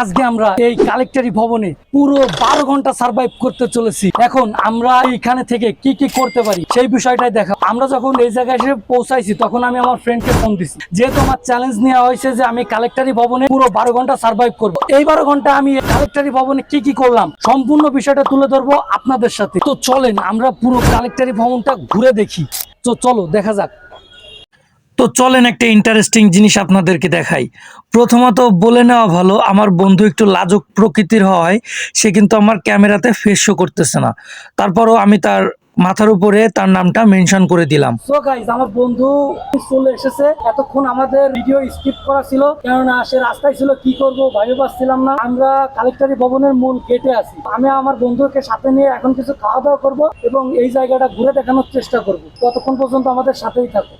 আজকে আমরা এই কালেক্টরি ভবনে পুরো বারো ঘণ্টা সার্ভাইভ করতে চলেছি। এখন আমরা এখানে থেকে কি কি করতে পারি সেই বিষয়টাই দেখা আমরা যখন এই জায়গায় এসে পৌঁছাইছি, তখন আমি আমার ফ্রেন্ডকে ফোন দিছি। যেহেতু আমার চ্যালেঞ্জ নেওয়া হয়েছে যে আমি কালেক্টরি ভবনে পুরো বারো ঘণ্টা সার্ভাইভ করব। এই বারো ঘণ্টা আমি কালেক্টরি ভবনে কি কি করলাম, সম্পূর্ণ বিষয়টা তুলে ধরবো আপনাদের সাথে। তো চলেন আমরা পুরো কালেক্টরি ভবনটা ঘুরে দেখি। তো চলো, দেখা যাক। তো চলেন একটা ইন্টারেস্টিং জিনিস আপনাদেরকে দেখাই। প্রথমত বলে নেওয়া ভালো, আমার বন্ধু একটু লাজুক প্রকৃতির হয়, সে কিন্তু আমার ক্যামেরাতে ফেস শো করতেছে না। তারপরও আমি তার মাথার উপরে তার নামটা মেনশন করে দিলাম। সো আমার বন্ধু চলে এসেছে। এতক্ষণ আমাদের ভিডিও স্কিপ করা ছিল, কেননা সে রাস্তায় ছিল, কি করব ভাবে পাচ্ছিলাম না। আমরা কালেক্টরি ভবনের মূল গেটে আছি। আমি আমার বন্ধুকে সাথে নিয়ে এখন কিছু খাওয়া দাওয়া করব এবং এই জায়গাটা ঘুরে দেখানোর চেষ্টা করব। ততক্ষণ পর্যন্ত আমাদের সাথেই থাকো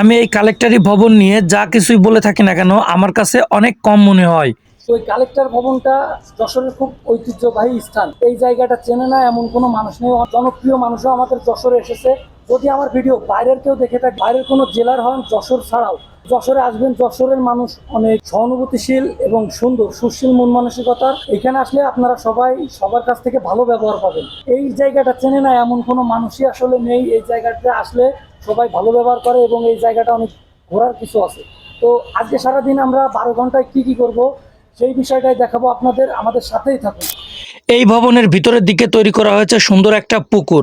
আমি এই কালেক্টারি ভবন নিয়ে যা কিছুই বলে থাকি না কেন, আমার কাছে অনেক কম মনে হয়। ওই কালেক্টর ভবনটা যশোরের খুব ঐতিহ্যবাহী স্থান। এই জায়গাটা চেনে না এমন কোনো মানুষ নেই। জনপ্রিয় মানুষও আমাদের যশোরে এসেছে। যদি আমার ভিডিও বাইরের কেউ দেখে থাকে, বাইরের কোনো জেলার হন, যশোর ছাড়াও। যশোরে আসবেন, যশোরের মানুষ অনেক সহানুভূতিশীল এবং সুন্দর, সুশীল, মন মানসিকতার। এখানে আসলে আপনারা সবাই সবার কাছ থেকে ভালো ব্যবহার পাবেন। এই জায়গাটা চেনে না এমন কোনো মানুষই আসলে নেই। এই জায়গাটা আসলে সবাই ভালো ব্যবহার করে এবং এই জায়গাটা অনেক ঘোরার কিছু আছে। তো আজকে সারাদিন আমরা বারো ঘন্টায় কি কি করব সেই বিষয়টাই দেখাবো আপনাদের। আমাদের সাথেই থাকুন। এই ভবনের ভিতরের দিকে তৈরি করা হয়েছে সুন্দর একটা পুকুর।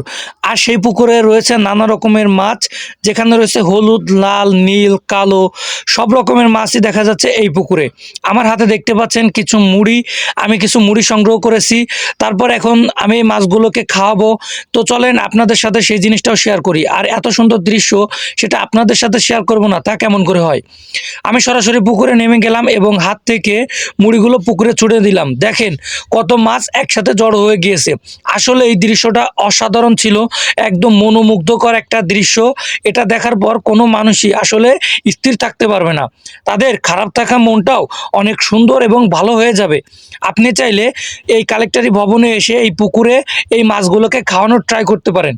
আর সেই পুকুরে রয়েছে নানা রকমের মাছ, যেখানে রয়েছে হলুদ, লাল, নীল, কালো, সব রকমের মাছই দেখা যাচ্ছে এই পুকুরে। আমার হাতে দেখতে পাচ্ছেন কিছু মুড়ি, আমি কিছু মুড়ি সংগ্রহ করেছি। তারপর এখন আমি এই মাছগুলোকে খাওয়াবো। তো চলেন আপনাদের সাথে সেই জিনিসটাও শেয়ার করি। আর এত সুন্দর দৃশ্য, সেটা আপনাদের সাথে শেয়ার করব না, তা কেমন করে হয়? আমি সরাসরি পুকুরে নেমে গেলাম এবং হাত থেকে মুড়িগুলো পুকুরে ছুড়ে দিলাম। দেখেন কত মাছ একসাথে জড়ো হয়ে গিয়েছে। আসলে এই দৃশ্যটা অসাধারণ ছিল, একদম মনোমুগ্ধকর একটা দৃশ্য। এটা দেখার পর কোনো মানুষই আসলে স্থির থাকতে পারবে না। তাদের খারাপ থাকা মনটাও অনেক সুন্দর এবং ভালো হয়ে যাবে। আপনি চাইলে এই কালেক্টরি ভবনে এসে এই পুকুরে এই মাছগুলোকে খাওয়ানোর ট্রাই করতে পারেন।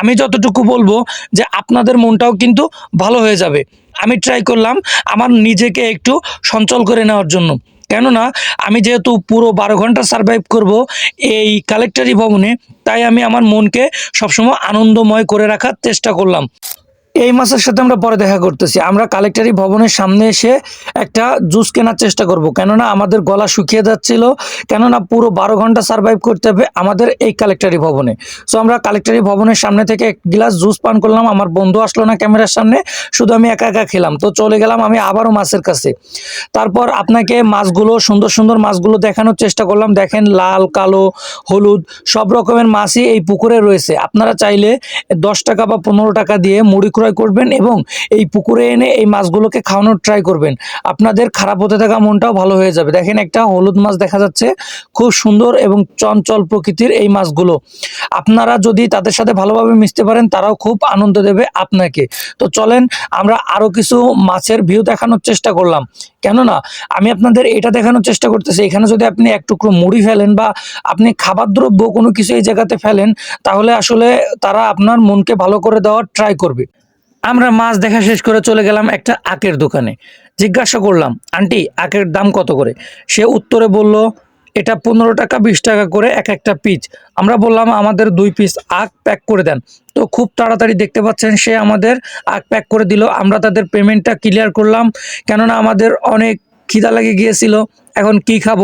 আমি যতটুকু বলব যে আপনাদের মনটাও কিন্তু ভালো হয়ে যাবে। আমি ট্রাই করলাম আমার নিজেকে একটু সঞ্চল করে নেওয়ার জন্য। কেননা আমি যেহেতু পুরো বারো ঘণ্টা সার্ভাইভ করব এই কালেক্টরি ভবনে, তাই আমি আমার মনকে সবসময় আনন্দময় করে রাখার চেষ্টা করলাম। এই মাসের সাথে আমরা পরে দেখা করতেছি। আমরা কালেক্টরি ভবনের সামনে এসে একটা জুস কেনার চেষ্টা করব। কেননা আমাদের গলা শুকিয়ে যাচ্ছিল। কেননা পুরো বারো ঘণ্টা সার্ভাইভ করতে হবে আমাদের এই কালেক্টরি ভবনে। সো আমরা কালেক্টরি ভবনের সামনে থেকে এক গ্লাস জুস পান করলাম। আমার বন্ধু আসলো না ক্যামেরার সামনে। শুধু আমি একা একা খেলাম। তো চলে গেলাম আমি আবারও মাছের কাছে। তারপর আপনাকে মাছগুলো, সুন্দর সুন্দর মাছগুলো দেখানোর চেষ্টা করলাম। দেখেন লাল, কালো, হলুদ, সব রকমের মাছই এই পুকুরে রয়েছে। আপনারা চাইলে দশ টাকা বা পনেরো টাকা দিয়ে মুড়ি ক্রয় করবেন এবং এই পুকুরে এনে এই মাছগুলোকে খাওয়ানোর ট্রাই করবেন। আপনাদের খারাপ হতে থাকা মনটাও ভালো হয়ে যাবে। দেখেন একটা হলুদ মাছ দেখা যাচ্ছে, খুব সুন্দর এবং চঞ্চল প্রকৃতির এই মাছগুলো। আপনারা যদি তাদের সাথে ভালোভাবে মিশতে পারেন, তারাও খুব আনন্দ দেবে আপনাকে। তো চলেন, আমরা আরও কিছু মাছের ভিউ দেখানোর চেষ্টা করলাম। কেননা, আমি আপনাদের এটা দেখানোর চেষ্টা করতেছি, এখানে যদি আপনি এক টুকরো মুড়ি ফেলেন বা আপনি খাবার দ্রব্য কোনো কিছু এই জায়গাতে ফেলেন, তাহলে আসলে তারা আপনার মনকে ভালো করে দেওয়ার ট্রাই করবে। আমরা মাছ দেখা শেষ করে চলে গেলাম একটা আখের দোকানে। জিজ্ঞাসা করলাম, আন্টি, আখের দাম কত করে? সে উত্তরে বলল, এটা পনেরো টাকা বিশ টাকা করে এক একটা পিস আমরা বললাম, আমাদের দুই পিস আখ প্যাক করে দেন। তো খুব তাড়াতাড়ি দেখতে পাচ্ছেন, সে আমাদের আখ প্যাক করে দিল। আমরা তাদের পেমেন্টটা ক্লিয়ার করলাম, কেননা আমাদের অনেক খিদা লেগে গিয়েছিল। এখন কি খাব?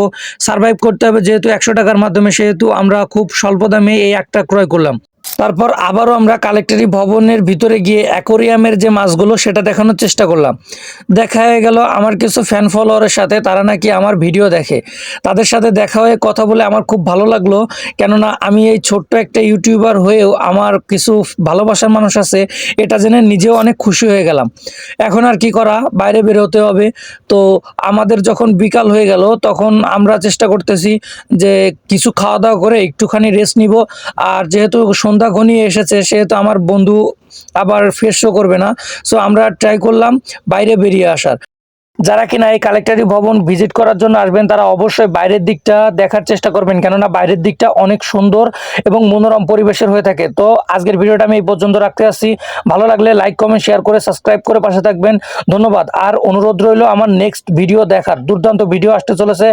সার্ভাইভ করতে হবে, যেহেতু একশো টাকার মাধ্যমে, সেহেতু আমরা খুব স্বল্প দামে এই একটা ক্রয় করলাম। তারপর আবারও আমরা কালেক্টরি ভবনের ভিতরে গিয়ে অ্যাকোরিয়ামের যে মাছগুলো সেটা দেখানোর চেষ্টা করলাম। দেখা হয়ে গেল আমার কিছু ফ্যান ফলোয়ারের সাথে, তারা নাকি আমার ভিডিও দেখে। তাদের সাথে দেখা হয়ে কথা বলে আমার খুব ভালো লাগল। কেননা আমি এই ছোট্ট একটা ইউটিউবার হয়েও আমার কিছু ভালোবাসার মানুষ আছে, এটা জেনে নিজেও অনেক খুশি হয়ে গেলাম। এখন আর কি করা? বাইরে বেরোতে হবে। তো আমাদের যখন বিকাল হয়ে গেল, তখন আমরা চেষ্টা করতেছি যে কিছু খাওয়া দাওয়া করে একটুখানি রেস্ট নিব। আর যেহেতু সন্ধ্যা ঘনিয়ে এসেছে সেহেতু আমার বন্ধু আবার ফেস শো করবে না। সো আমরা ট্রাই করলাম বাইরে বেরিয়ে আসার। যারা কিনা এই কালেক্টরি ভবন ভিজিট করার জন্য আসবেন, তারা অবশ্যই বাইরের দিকটা দেখার চেষ্টা করবেন, কেননা বাইরের দিকটা অনেক সুন্দর এবং মনোরম পরিবেশের হয়ে থাকে। তো, আজকের ভিডিওটা আমি এই পর্যন্ত রাখতে আসছি। ভালো লাগলে লাইক কমেন্ট শেয়ার করে সাবস্ক্রাইব করে পাশে থাকবেন। ধন্যবাদ। আর অনুরোধ রইল আমার নেক্সট ভিডিও দেখার। দুর্দান্ত ভিডিও আসতে চলেছে।